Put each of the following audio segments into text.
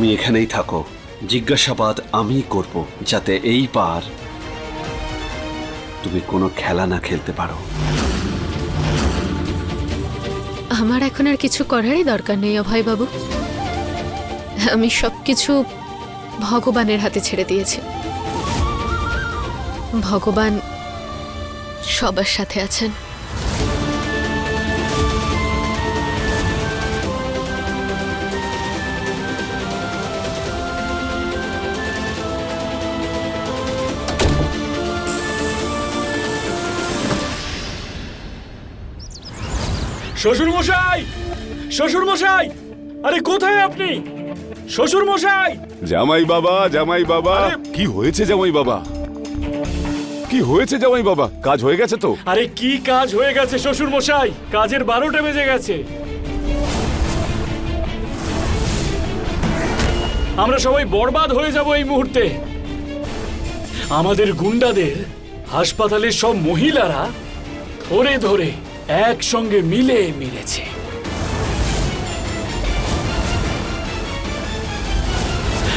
তুমি এখানেই থাকো। জিজ্ঞাসাবাদ আমি করব, যাতে এই পার তুমি কোনো খেলা না খেলতে পারো। আমার এখন আর কিছু করারই দরকার নেই অভয় বাবু আমি সবকিছু ভগবানের হাতে ছেড়ে দিয়েছি। ভগবান সবার সাথে আছেন। শ্বশুর মশাই শ্বশুর মশাই আরে কোথায় আপনি? শ্বশুর মশাই জামাই বাবা জামাই বাবা। কি হয়েছে জামাই বাবা? কি হয়েছে জামাই বাবা? কাজ হয়ে গেছে তো? আরে কি কাজ হয়ে গেছে শ্বশুর মশাই কাজের বারোটা বেজে গেছে। আমরা সবাই বরবাদ হয়ে যাব এই মুহূর্তে। আমাদের গুন্ডাদের হাসপাতালের সব মহিলারা ধরে ধরে একসঙ্গে মিলে মেরেছে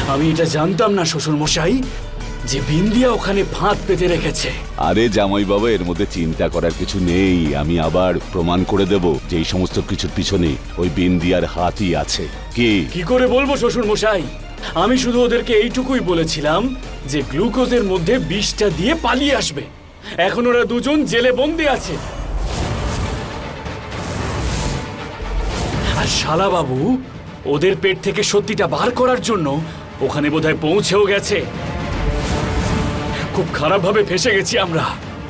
আমি এটা জানতাম না শ্বশুর মশাই যে বিন্দিয়া ওখানে ফাঁদ পেতে রেখেছে। আরে জামাই বাবা এর মধ্যে চিন্তা করার কিছু নেই। আমি আবার প্রমাণ করে দেব যে এই সমস্ত কিছুর পিছনে ওই বিন্দিয়ার হাতই আছে। কি? কি করে বলব শ্বশুর মশাই আমি শুধু ওদেরকে এইটুকুই বলেছিলাম যে গ্লুকোজের মধ্যে বিষটা দিয়ে পালিয়ে আসবে। এখন ওরা দুজন জেলে বন্দী আছে। আর শালা বাবু ওদের পেট থেকে সত্যিটা বার করার জন্য ওখানে বোধহয় পৌঁছেও গেছে। খুব খারাপভাবে ফেসে গেছি আমরা।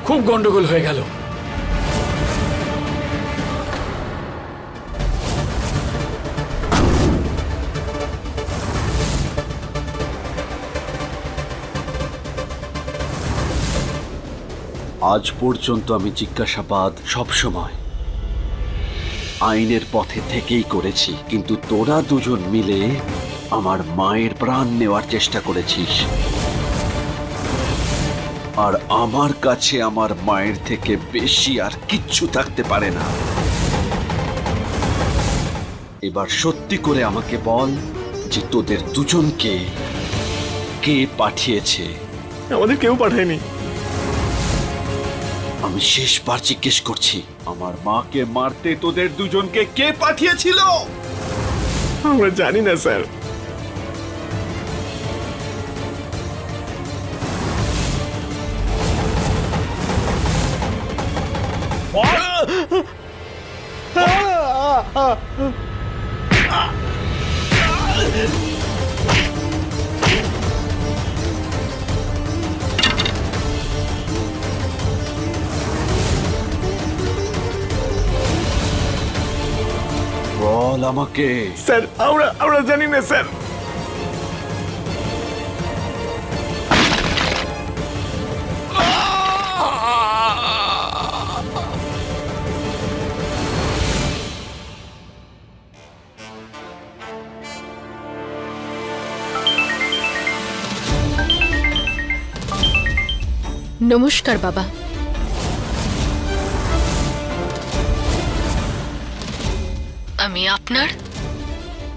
খুব গন্ডগোল হয়ে গেল। আজ পর্যন্ত আমি জিজ্ঞাসাবাদ সবসময় আইনের পথে থেকেই করেছি কিন্তু তোরা দুজন মিলে আমার মায়ের প্রাণ নেওয়ার চেষ্টা করেছিস। আর আমার কাছে আমার মায়ের থেকে বেশি আর কিচ্ছু থাকতে পারে না। এবার সত্যি করে আমাকে বল যে তোদের দুজনকে কে পাঠিয়েছে? আমাদের কেউ পাঠায়নি। আমি শেষবার জিজ্ঞেস করছি। আমার মাকে মারতে তোদের দুজনকে কে পাঠিয়েছিল? আমরা জানি না স্যার। আমাকে। স্যার আমরা আমরা জানি না স্যার। নমস্কার বাবা। আমি আপনার?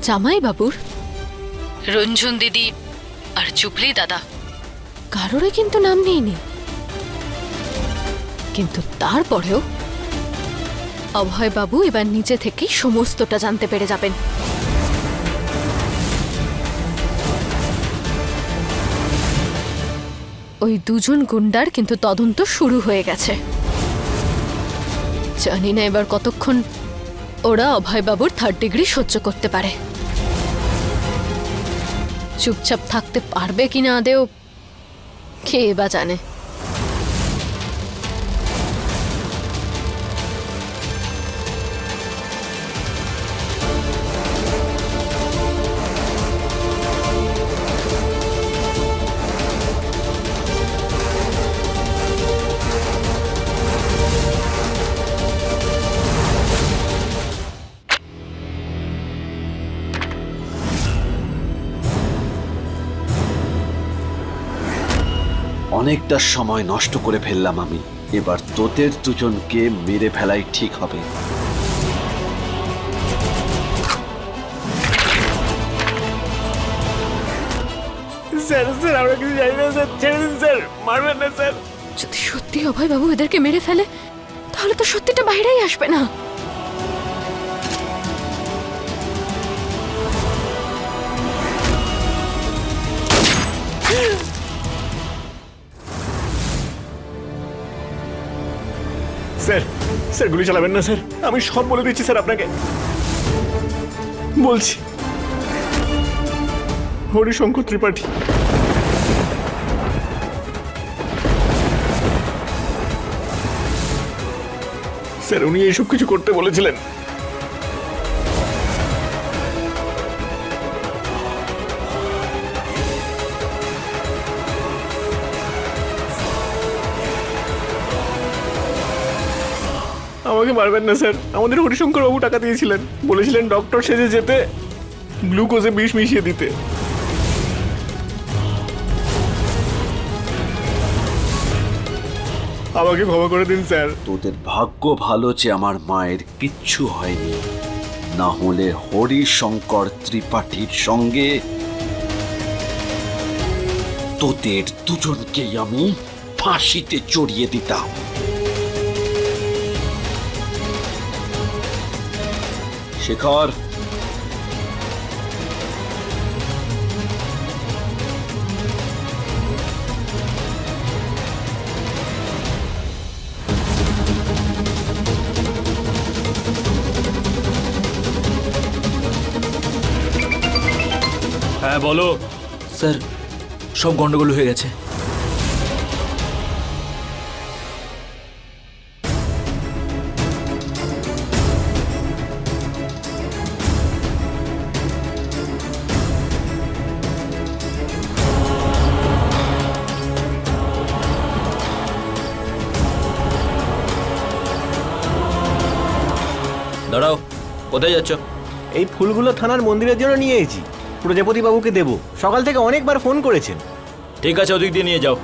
জামাই বাবুর? রঞ্জন দিদি আর চুপড়ি দাদা। কারোরই কিন্তু নাম নেইনি। কিন্তু তারপরেও অভয় বাবু এবার নিজে থেকেই সমস্তটা জানতে পেরে যাবেন। ওই দুজন গুন্ডার কিন্তু তদন্ত শুরু হয়ে গেছে। জানি না এবার কতক্ষণ ওরা অভয়বাবুর থার্ড ডিগ্রি সহ্য করতে পারে। চুপচাপ থাকতে পারবে কিনা আদেও কে বা জানে। অনেকটা সময় নষ্ট করে ফেললাম আমি। এবার তোদের দুজনকে মেরে ফেলাই ঠিক হবে। স্যার স্যার আমরা কিছু জানি না স্যার। ছেড়ে দিন স্যার। মারবেন না স্যার। যদি সত্যি অভয় বাবু এদেরকে মেরে ফেলে তাহলে তো সত্যিটা বাইরেই আসবে না। স্যার, গুলি চালাবেন না, স্যার। আমি সব বলে দিচ্ছি, স্যার, আপনাকে। বলছি। হরিশঙ্কর ত্রিপাঠী। স্যার, উনি এইসব কিছু করতে বলেছিলেন। আমাকে মারবেন না, স্যার। আমাদের হরিশঙ্কর বাবু টাকা দিয়েছিলেন। বলেছিলেন ডক্টর সেজে যেতে গ্লুকোজে বিষ মিশিয়ে দিতে। আমাকে ক্ষমা করে দিন, স্যার। তোদের ভাগ্য ভালো যে আমার মায়ের কিচ্ছু হয়নি। না হলে হরিশঙ্কর ত্রিপাঠীর সঙ্গে তোদের দুজনকেই আমি ফাঁসিতে চড়িয়ে দিতাম। শেখর। হ্যাঁ বলো। স্যার সব গন্ডগোল হয়ে গেছে। কোথায় যাচ্ছ? এই ফুলগুলো থানার মন্দিরের জন্য নিয়ে এসেছি। প্রজাপতি বাবুকে দেবো। সকাল থেকে অনেকবার ফোন করেছেন। ঠিক আছে ওদিক দিয়ে নিয়ে যাও।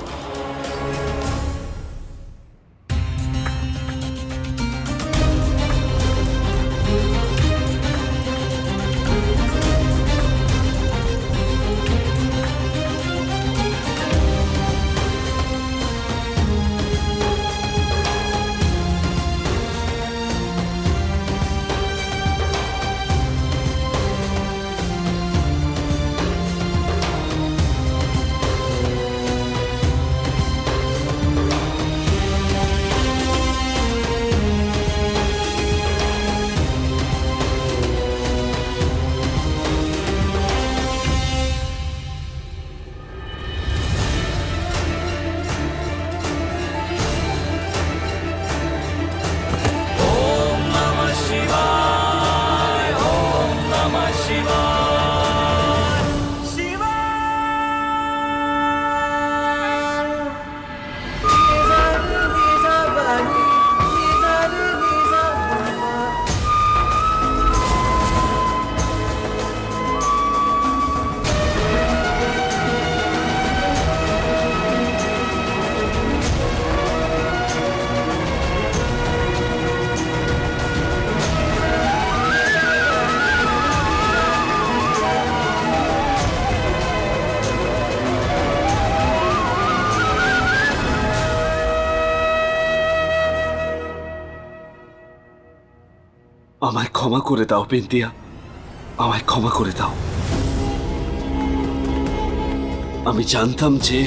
ক্ষমা করে দাও বিন্দিয়া আমায় ক্ষমা করে দাও। আমি জানতাম যে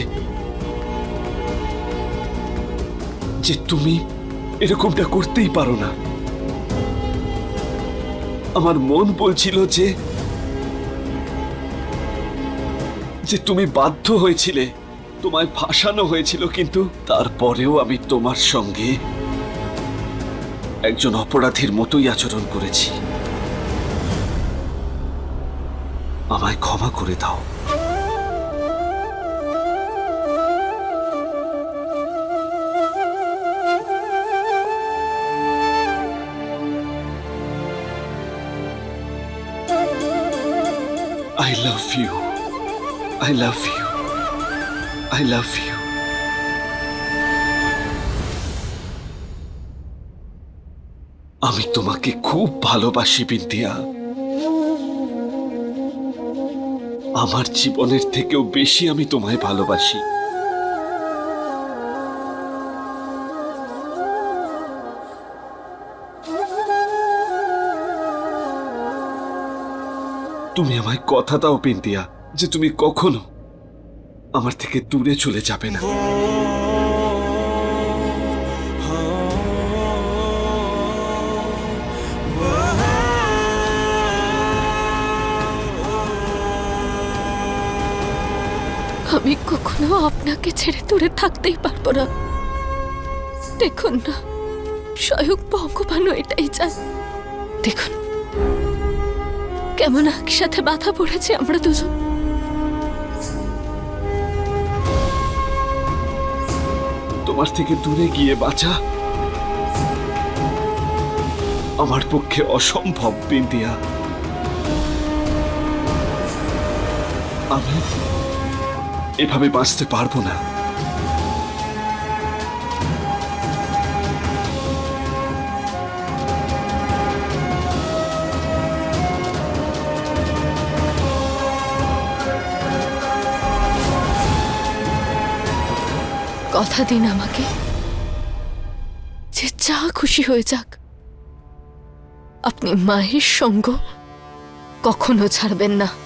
যে তুমি এরকমটা করতেই পারো না। আমার মন বলছিল যে যে তুমি বাধ্য হয়েছিলে, তোমায় ফাঁসানো হয়েছিল, কিন্তু তারপরেও আমি তোমার সঙ্গে একজন অপরাধীর মতোই আচরণ করেছি আমায় ক্ষমা করে দাও I love you. I love you. I love you. আমি তোমাকে খুব ভালোবাসি বিন্দিয়া আমার জীবনের থেকেও বেশি আমি তোমায় ভালোবাসি। তুমি আমায় কথা দাও পিন্তিয়া যে তুমি কখনো আমার থেকে দূরে চলে যাবে না। আমি কখনো আপনাকে ছেড়ে দূরে থাকতেই পারব না। দেখুন না, স্বয়ং ভগবানও এটাই চান। দেখুন, কেমন একসাথে বাধা পড়েছে আমরা দুজন। তোমার থেকে দূরে গিয়ে বাঁচা আমার পক্ষে অসম্ভব বিন্দিয়া আমি এভাবে বাঁচতে পারব না। কথা দিন আমাকে। যে যা খুশি হয়ে যাক। আপনি মায়ের সঙ্গ কখনো ছাড়বেন না।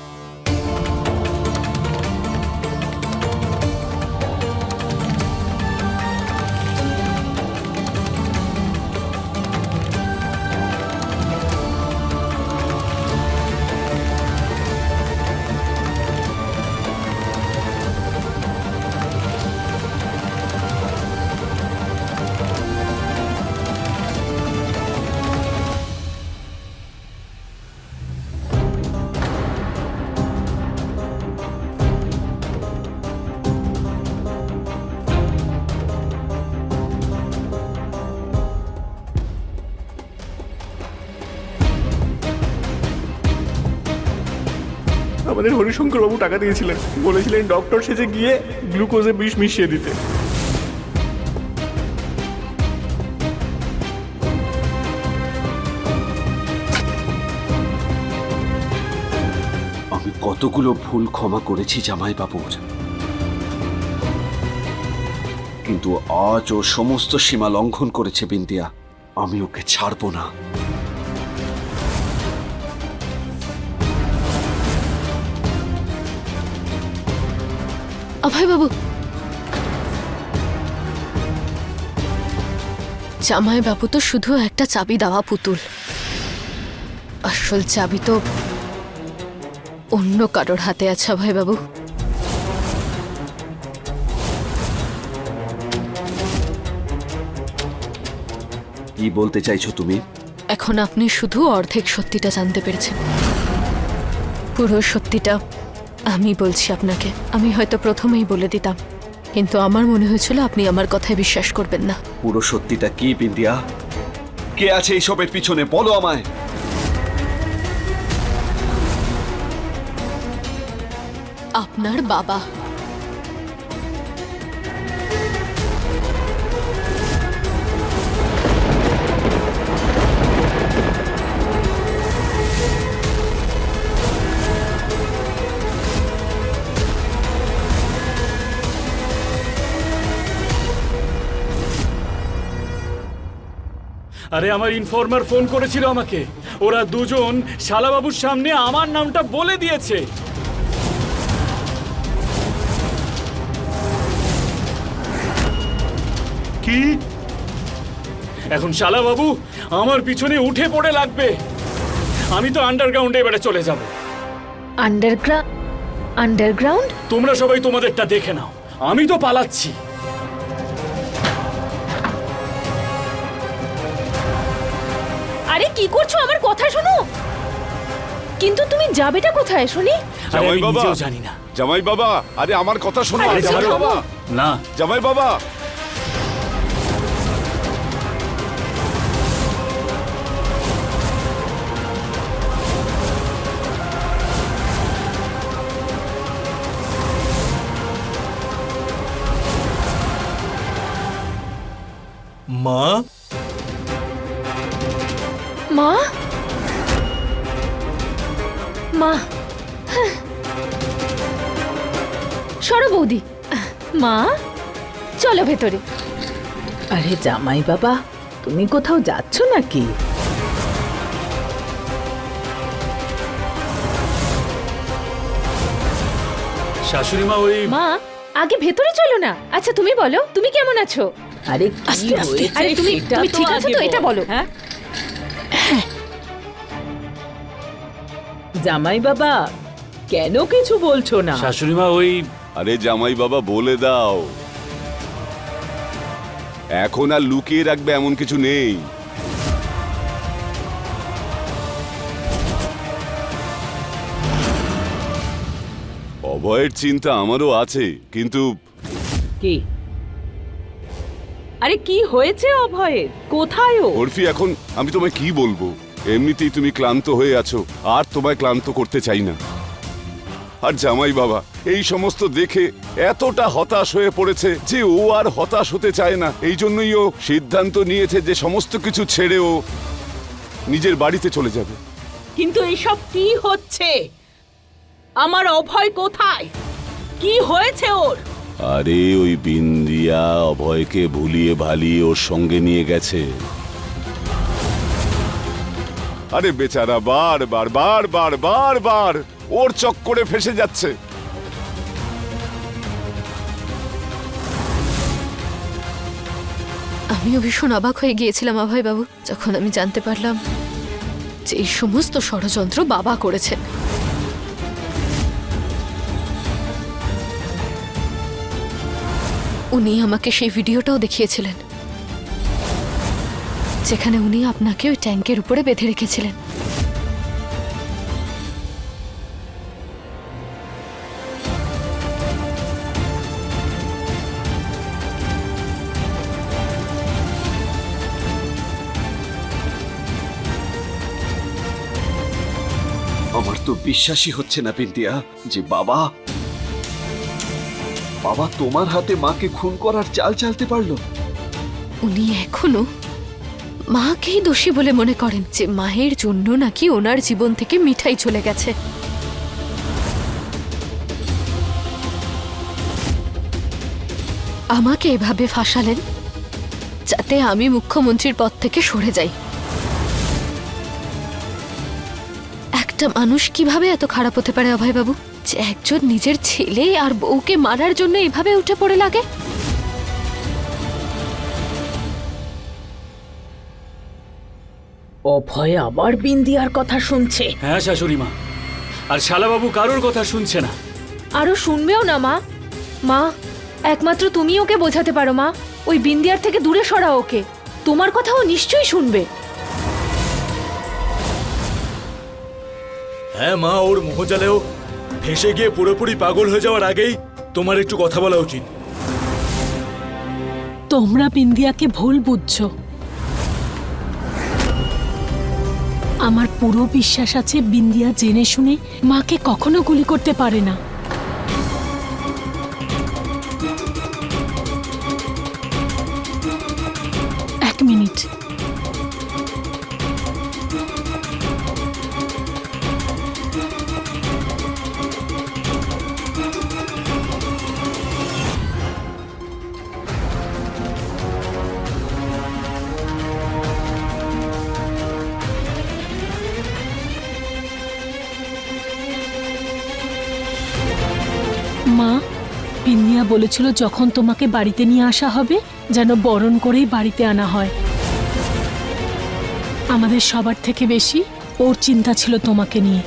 আমাদের হরিশঙ্কর বাবু টাকা দিয়েছিলেন। বলেছিলেন, ডক্টর সেজে গিয়ে গ্লুকোজে বিষ মিশিয়ে দিতে। আমি কতগুলো ভুল ক্ষমা করেছি জামাই বাবুর কিন্তু আজ ও সমস্ত সীমা লঙ্ঘন করেছে বিন্দিয়া। আমি ওকে ছাড়বো না। অভয় বাবু জামাই বাবু তো শুধু একটা চাবি দেওয়া পুতুল। আসল চাবি তো অন্য কারোর হাতে আছে অভয় বাবু কি বলতে চাইছো তুমি? এখন আপনি শুধু অর্ধেক সত্যিটা জানতে পেরেছেন। পুরো সত্যিটা আমি বলছি আপনাকে আমি হয়তো প্রথমেই বলে দিতাম। কিন্তু আমার মনে হয়েছিল আপনি আমার কথায় বিশ্বাস করবেন না। পুরো সত্যিটা কি বিন্দিয়া? কে আছে এইসবের পিছনে? বলো আমায়। আপনার বাবা। আরে আমার ইনফর্মার ফোন করেছিল আমাকে। ওরা দুজন শালাবাবুর সামনে আমার নামটা বলে দিয়েছে। কি? এখন শালাবাবু আমার পিছনে উঠে পড়ে লাগবে। আমি তো আন্ডারগ্রাউন্ডে এবারে চলে যাব। আন্ডারগ্রাউন্ড আন্ডারগ্রাউন্ড তোমরা সবাই তোমাদেরটা দেখে নাও। আমি তো পালাচ্ছি। আরে কি করছ? আমার কথা শোনো। কিন্তু তুমি যাবেটা কোথায় শুনি? আরে জামাই আমি বাবা। নিজেও জানি না। জামাই বাবা আরে আমার কথা শোনো। আরে জামাই থামো। বাবা। না। জামাই বাবা। মা? মা? মা। বৌদি। মা চলো ভেতরে। আরে জামাই বাবা তুমি কোথাও যাচ্ছ নাকি? শাশুড়ি মা ওই মা আগে ভেতরে চলো না। আচ্ছা তুমি বলো তুমি কেমন আছো? আরে কি আস্তে, আস্তে। হয়েছে আরে তুমি- তুমি ঠিক আছো তো? এটা বলো। হ্যাঁ? জামাই বাবা কেন কিছু বলছো না? শাশুড়ি মা ওই আরে জামাই বাবা বলে দাও। এখন আর লুকিয়ে রাখবে এমন কিছু নেই। অভয়ের চিন্তা আমারও আছে কিন্তু কি? আরে কি হয়েছে অভয়ের? কোথায় ও? এখন আমি তোমায় কি বলব? এমনিতেই তুমি ক্লান্ত হয়ে আছো আর তোমায় ক্লান্ত করতে চাই না। আর জামাই বাবা এই সমস্ত দেখে এতটা হতাশ হয়ে পড়েছে যে ও আর হতাশ হতে চায় না। এই জন্যই ও সিদ্ধান্ত নিয়েছে যে সমস্ত কিছু ছেড়ে ও নিজের বাড়িতে চলে যাবে। কিন্তু এসব কি হচ্ছে? আমার অভয় কোথায়? কি হয়েছে ওর? আরে ওই বিন্দিয়া অভয়কে ভুলিয়ে ভালিয়ে ওর সঙ্গে নিয়ে গেছে। আরে বেচারা, বার বার বার বার বার বার। ওর চক্করে ফেসে যাচ্ছে। আমিও ভীষণ অবাক হয়ে গিয়েছিলাম, অভয় বাবু, যখন আমি জানতে পারলাম যে এই সমস্ত ষড়যন্ত্র বাবা করেছেন উনি আমাকে সেই ভিডিওটাও দেখিয়েছিলেন। যেখানে উনি আপনাকে ওই ট্যাঙ্কের উপরে বেঁধে রেখেছিলেন। আমার তো বিশ্বাসই হচ্ছে না বিন্দিয়া যে বাবা বাবা তোমার হাতে মাকে খুন করার চাল চালতে পারল। উনি এখনও মাকেই দোষী বলে মনে করেন যে মায়ের জন্য নাকি ওনার জীবন থেকে মিঠাই চলে গেছে। আমাকে এভাবে ফাঁসালেন যাতে আমি মুখ্যমন্ত্রীর পদ থেকে সরে যাই। একটা মানুষ কীভাবে এত খারাপ হতে পারে অভয়বাবু? যে একজন নিজের ছেলে আর বউকে মারার জন্য এভাবে উঠে পড়ে লাগে? অভয় আবার বিন্দিয়ার কথা শুনছে। হ্যাঁ শাশুড়ি মা। আর শালাবাবু কারোর কথা শুনছে না। আরও শুনবেও না মা। মা একমাত্র তুমি ওকে বোঝাতে পারো মা। ওই বিন্দিয়ার থেকে দূরে সরাও ওকে। তোমার কথাও নিশ্চয়ই শুনবে। হ্যাঁ মা ওর মোহজালেও ফেসে গিয়ে পুরোপুরি পাগল হয়ে যাওয়ার আগেই তোমার একটু কথা বলা উচিত। তোমরা বিন্দিয়াকে ভুল বুঝছ। আমার পুরো বিশ্বাস আছে বিন্দিয়া জেনে শুনে মাকে কখনো গুলি করতে পারে না। মা পিনিয়া বলেছিল যখন তোমাকে বাড়িতে নিয়ে আসা হবে, যেন বরণ করেই বাড়িতে আনা হয়। আমাদের সবার থেকে বেশি ওর চিন্তা ছিল তোমাকে নিয়ে।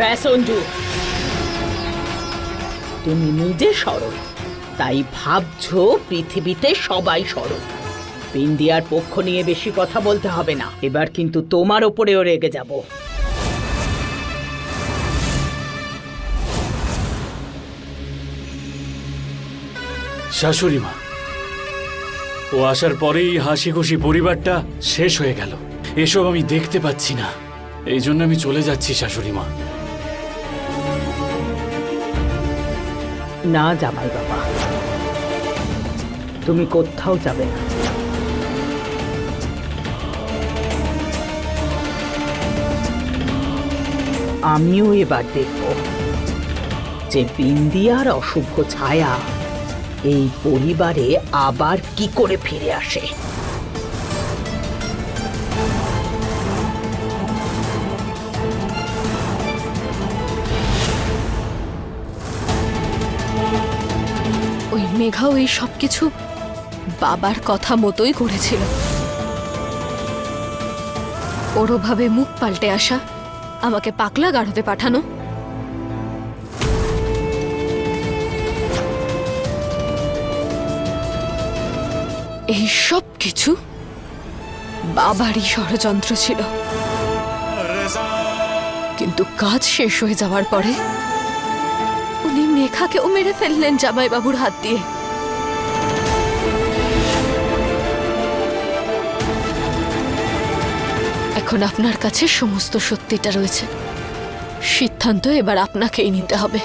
ব্যাস তুমি নিজে সরল তাই ভাবছ পৃথিবীতে সবাই সরল বিন্দিয়ার পক্ষ নিয়ে বেশি কথা বলতে হবে না, এবার কিন্তু তোমার ওপরেও রেগে যাব। শাশুড়ি মা ও আসার পরেই হাসি খুশি পরিবারটা শেষ হয়ে গেল। এসব আমি দেখতে পাচ্ছি না, এই জন্য আমি চলে যাচ্ছি শাশুড়ি মা না জামাই বাবা। তুমি কোথাও যাবে না। আমিও এবার দেখব যে বিন্দিয়ার অশুভ ছায়া এই পরিবারে আবার কি করে ফিরে আসে। মেঘাও এই সব কিছু বাবার কথা মতোই করেছিল। ওরভাবে মুখ পাল্টে আসা, আমাকে পাকলা গাড়োতে পাঠানো। এই সব কিছু বাবারই ষড়যন্ত্র ছিল। কিন্তু কাজ শেষ হয়ে যাওয়ার পরে মেঘাকেও মেরে ফেললেন জামাইবাবুর হাত দিয়ে। এখন আপনার কাছে সমস্ত সত্যিটা রয়েছে। সিদ্ধান্ত এবার আপনাকেই নিতে হবে।